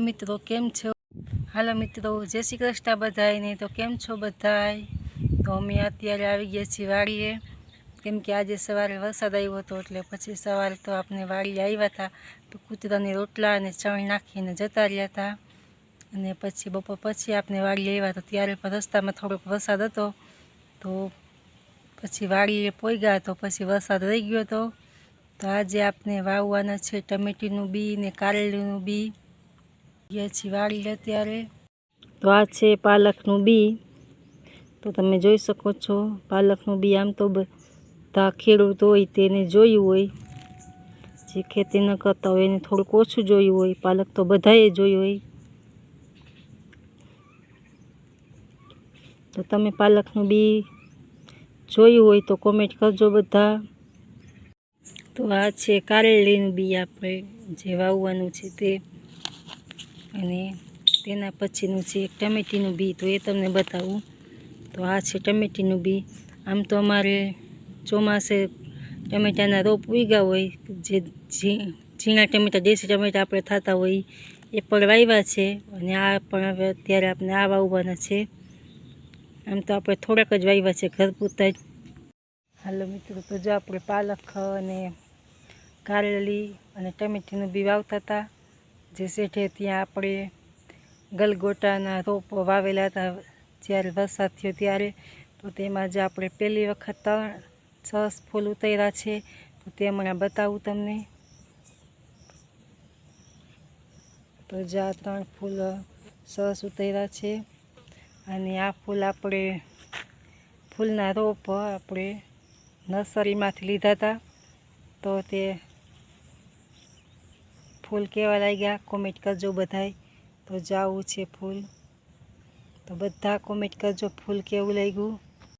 મિત્રો, કેમ છો? હાલો મિત્રો, જય શ્રી કૃષ્ણ બધાને તો કેમ છો બધાય? તો અમે અત્યારે આવી ગયા છીએ વાડીએ. કેમ કે આજે સવારે વરસાદ આવ્યો હતો, એટલે પછી સવારે તો આપણે વાડી આવ્યા હતા. તો કૂતરાને રોટલા અને ચણ નાખીને જતા રહ્યા હતા. અને પછી બપોર પછી આપણે વાડી આવ્યા તો ત્યારે પણ રસ્તામાં થોડોક વરસાદ હતો. તો પછી વાડીએ પોઈ તો પછી વરસાદ રહી ગયો હતો. તો આજે આપણે વાવવાના છે ટમેટીનું બી ને કારેલીનું બી. ગયા છીએ વાળી અત્યારે તો આ છે પાલકનું બી. તો તમે જોઈ શકો છો, પાલકનું બી આમ તો બધા ખેડૂત હોય તેને જોયું હોય. જે ખેતી ન કરતા હોય એને થોડુંક ઓછું જોયું હોય. પાલક તો બધાએ જોયું હોય. તો તમે પાલકનું બી જોયું હોય તો કોમેન્ટ કરજો બધા. તો આ છે કારેલીનું બી આપણે જે વાવવાનું છે તે. અને તેના પછીનું છે એક ટમેટીનું બી તો એ તમને બતાવું. તો આ છે ટમેટીનું બી. આમ તો અમારે ચોમાસે ટમેટાના રોપ ઉગ્યા હોય, જે ઝીણા ટમેટા, દેશી ટમેટા આપણે થતા હોય, એ પણ વાવ્યા છે અને આ પણ હવે અત્યારે આપણે આ વાવવાના છે. આમ તો આપણે થોડાક જ વાવ્યા છે ઘર પૂરતા જ. હાલો મિત્રો, તો જો આપણે પાલક અને કારેલી અને ટમેટીનું બી વાવતા હતા. જે શેઠે ત્યાં આપણે ગલગોટાના રોપો વાવેલા હતા, જ્યારે વરસાદ થયો ત્યારે, તો તેમાં જ આપણે પહેલી વખત ત્રણ સરસ ફૂલ ઉતર્યા છે. તો તે હમણાં બતાવું તમને. તો જે આ ત્રણ ફૂલ સરસ ઉતર્યા છે. અને આ ફૂલ આપણે ફૂલના રોપ આપણે નર્સરીમાંથી લીધા હતા. તો તે ફૂલ કેવા લાગ્યા? કોમેન્ટ કરજો બધાય. તો જાવું છે ફૂલ. તો બધા કોમેન્ટ કરજો ફૂલ કેવું લાગ્યું?